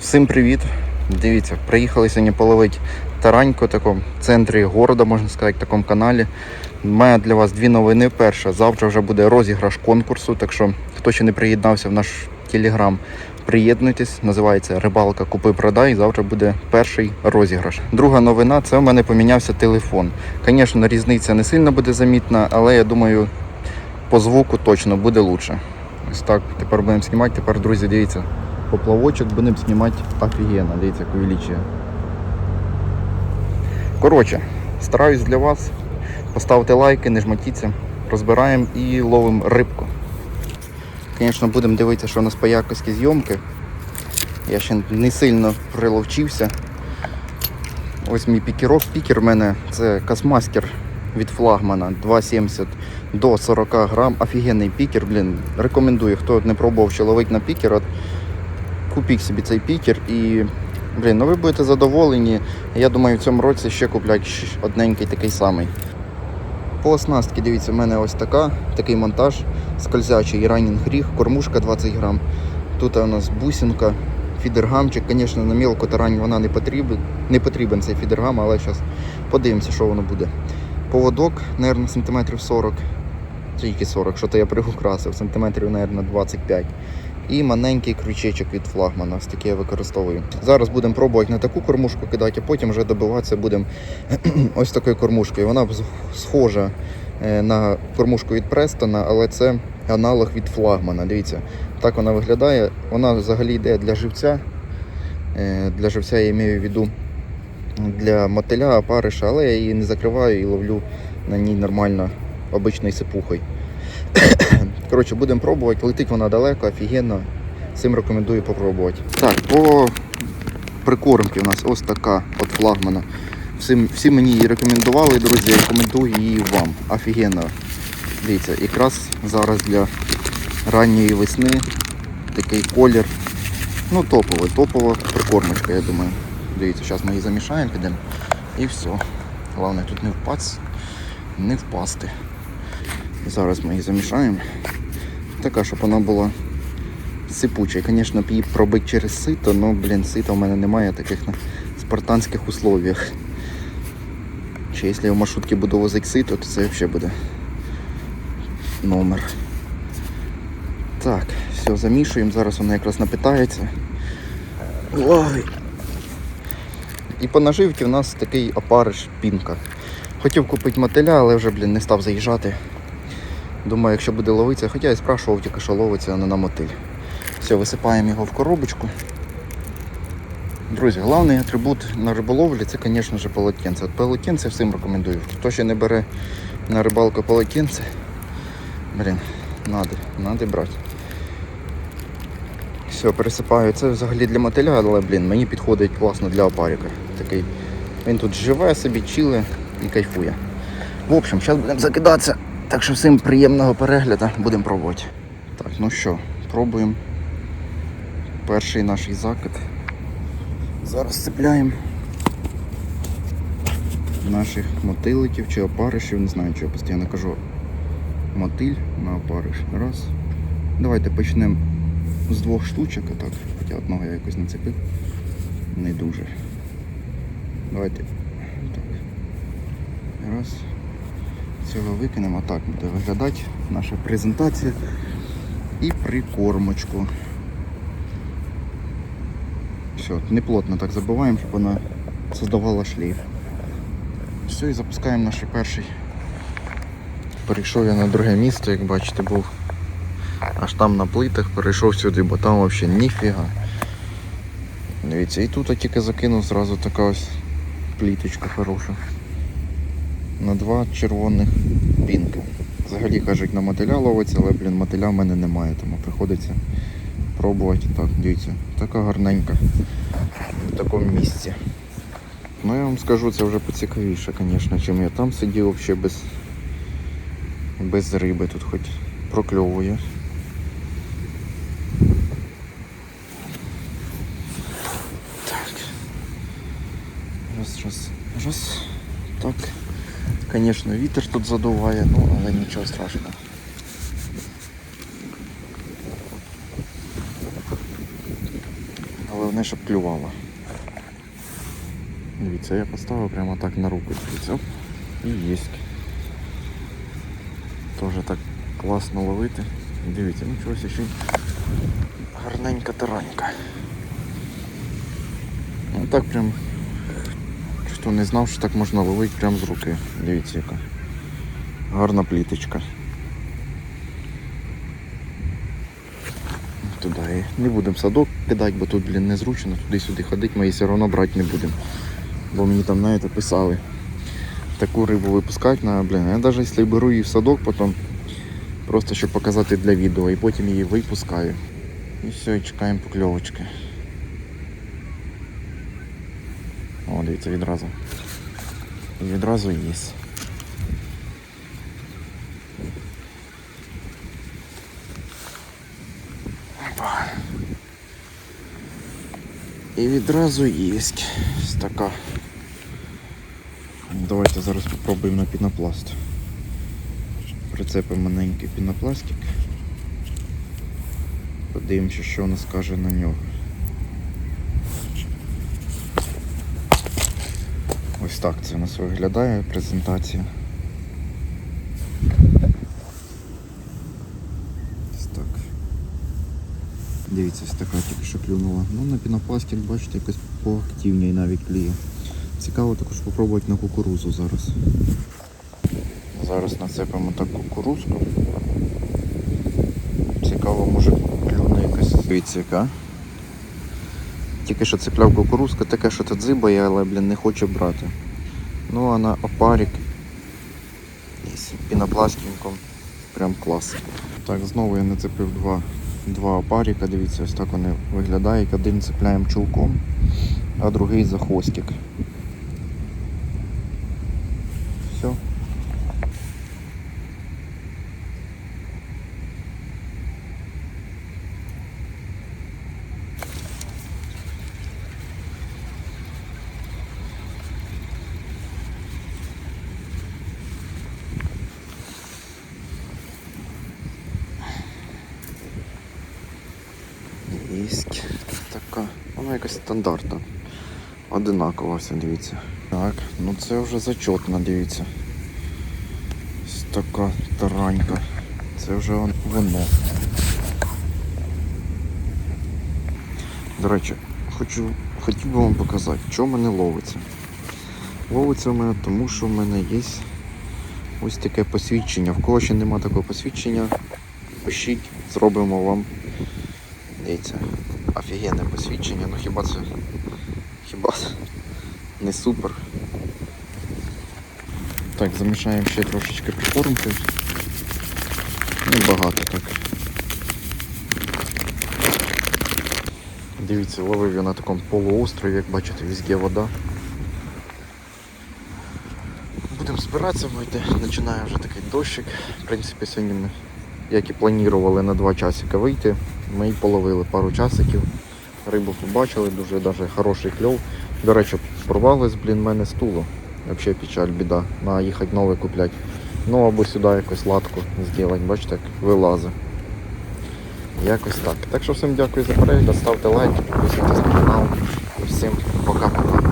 Всім привіт! Дивіться, приїхали сьогодні половити тараньку в такому центрі города, можна сказати, в такому каналі. Маю для вас дві новини. Перша, завтра вже буде розіграш конкурсу, так що хто ще не приєднався в наш телеграм, приєднуйтесь. Називається Рибалка Купи Продай. Завтра буде перший розіграш. Друга новина це у мене помінявся телефон. Звісно, різниця не сильно буде замітна, але я думаю, по звуку точно буде лучше. Ось так, тепер будемо знімати. Тепер, друзі, дивіться, поплавочок будемо знімати офігенно. Дивіться, як увеличує. Коротше, стараюсь для вас. Поставте лайки, не жмотіться, розбираємо і ловимо рибку. Звісно, будемо дивитися, що у нас по якості зйомки. Я ще не сильно приловчився. Ось мій пікерок. Пікер в мене це Касмастер від флагмана 2,70 до 40 грам. Офігенний пікер, блін. Рекомендую, хто не пробував ще ловити на пікер, от купіть собі цей пікер і. Блін, ну ви будете задоволені. Я думаю, в цьому році ще куплять одненький такий самий. По оснастці, дивіться, в мене ось така, такий монтаж, скользячий ранінг гріх, кормушка 20 грам. Тут у нас бусинка, фідергамчик. Звісно, на мілку тарань вона не потрібен, не потрібен цей фідергам, але зараз подивимося, що воно буде. Поводок, мабуть, сантиметрів 40, тільки 40, що то я приукрасив, сантиметрів, мабуть, 25. І маленький крючечок від флагмана, ось такий я використовую. Зараз будемо пробувати на таку кормушку кидати, а потім вже добиватися будемо ось такою кормушкою. Вона схожа е, на кормушку від Престона, але це аналог від флагмана. Дивіться, так вона виглядає. Вона взагалі йде для живця. Е, Для живця я маю в виду для мотиля, опариша, але я її не закриваю і ловлю на ній нормально обичною сипухою. Коротше, будемо пробувати. Летить вона далеко, офігенно. Всім рекомендую попробувати. Так, по прикормці у нас ось така от флагмана. Всім, всі мені її рекомендували, друзі, рекомендую її вам. Офігенно. Дивіться, якраз зараз для ранньої весни такий колір. Ну, топовий, топова прикормочка, я думаю. Дивіться, зараз ми її замішаємо, підемо. І все. Головне тут не впасти, не впасти. Зараз ми її замішаємо. Така, щоб вона була сипуча. Звісно, б її пробити через сито, але, блін, сита в мене немає таких на спартанських условиях. Чи якщо я в маршрутці буду возити сито, то це взагалі буде номер. Так, все, замішуємо, зараз вона якраз напитається. Ой. І по наживці в нас такий опариш пінка. Хотів купити мотиля, але вже, блін, не став заїжджати. Думаю, якщо буде ловитися, хоча я спрашував тільки, що ловиться, не на мотиль. Все, висипаємо його в коробочку. Друзі, головний атрибут на риболовлі це, звісно ж, полотенце. От полотенце всім рекомендую. Хто ще не бере на рибалку полотенце, блін, надо, надо брати. Все, пересипаю. Це взагалі для мотиля, але блін, мені підходить класно для опарика. Такий. Він тут живе собі, чиле і кайфує. В общем, зараз будемо закидатися. Так що всім приємного перегляду, будемо пробувати. Так, ну що, пробуємо. Перший наш закид. Зараз цепляємо наших мотиликів чи опаришів, не знаю, що я постійно кажу. Мотиль на опариш. Раз. Давайте почнемо з двох штучок, так, хоча одного я якось нацепив. Не дуже. Давайте. Так. Раз. Цього викинемо. Так буде виглядати наша презентація. І прикормочку. Все, не плотно так забиваємо, щоб вона создавала шлейф. Все, і запускаємо наш перший. Перейшов я на друге місце, як бачите, був аж там на плитах, перейшов сюди, бо там взагалі ніфіга. Дивіться, і тут я тільки закинув зразу така ось пліточка хороша. На два червоних пінки. Взагалі кажуть, на мотиля ловиться, але, блін, мотиля в мене немає, тому приходиться пробувати. Так, дивіться, така гарненька в такому місці. Ну я вам скажу, це вже поцікавіше, звісно, чим я там сидів взагалі без, без риби тут хоч прокльовує. Так. Раз, раз, раз. Так. Звісно, вітер тут задуває, ну але нічого страшного. Головне, щоб клювало. Дивіться, я поставив прямо так на руку. Дивіться. І єсть. Тоже так класно ловити. Дивіться, ну чогось ще гарненька таранька. Ну так прям. Хто не знав, що так можна ловити прямо з руки. Дивіться яка. Гарна пліточка. Туди. Не будемо садок кидати, бо тут, блін, незручно туди-сюди ходити, ми її все одно брати не будемо. Бо мені там знаєте, писали. Таку рибу випускати на, блін, я навіть якщо беру її в садок, потім просто щоб показати для відео, і потім її випускаю. І все, чекаємо покльовочки. О, дивіться, відразу. Відразу є. Опа. І відразу є. Така. Давайте зараз спробуємо на пінопласт. Прицепимо маленький пінопластик. Подивимося, що вона скаже на нього. Ось так це у нас виглядає презентація. Ось так. Дивіться, ось така тільки що клюнула. Ну на пінопластик, бачите, якось поактивніше навіть кліє. Цікаво також спробувати на кукурузу зараз. Зараз нацепимо так кукурузку. Цікаво, може клюне якась. Дивіться яка. Тільки що цепляв кукурузка, таке, що це дзибає, але, блін, не хоче брати. Ну а на опарик із пінопластинком прям клас. Так, знову я нацепив два, два опарика, дивіться, ось так вони виглядають. Один цепляємо чулком, а другий за хвостик. Все. Єсть така. Вона якась стандартна. Одинакова все, дивіться. Так, ну це вже зачетно, дивіться. Ось така таранька. Це вже он- воно. До речі, хочу, хотів би вам показати, що в мене ловиться. Ловиться в мене тому, що в мене є ось таке посвідчення. В кого ще нема такого посвідчення, пишіть, зробимо вам. Дивіться, офігенне посвідчення, ну хіба це. Хіба не супер. Так, замішаємо ще трошечки прикормки. Небагато так. Дивіться, ловив я на такому полуострові, як бачите, везде вода. Будемо збиратися, вийти. Починає вже такий дощик. В принципі, сьогодні ми, як і планували, на два часика вийти. Ми й половили пару часиків. Рибу побачили, дуже даже хороший кльов. До речі, порвалось, блін, мене стуло. Взагалі печаль, біда. Надо їхати нове купляти. Ну або сюди якось латку зробити, бачите, як вилазить. Якось так. Так що всім дякую за перегляд, ставте лайк, підписуйтесь на канал. Всім пока-пока.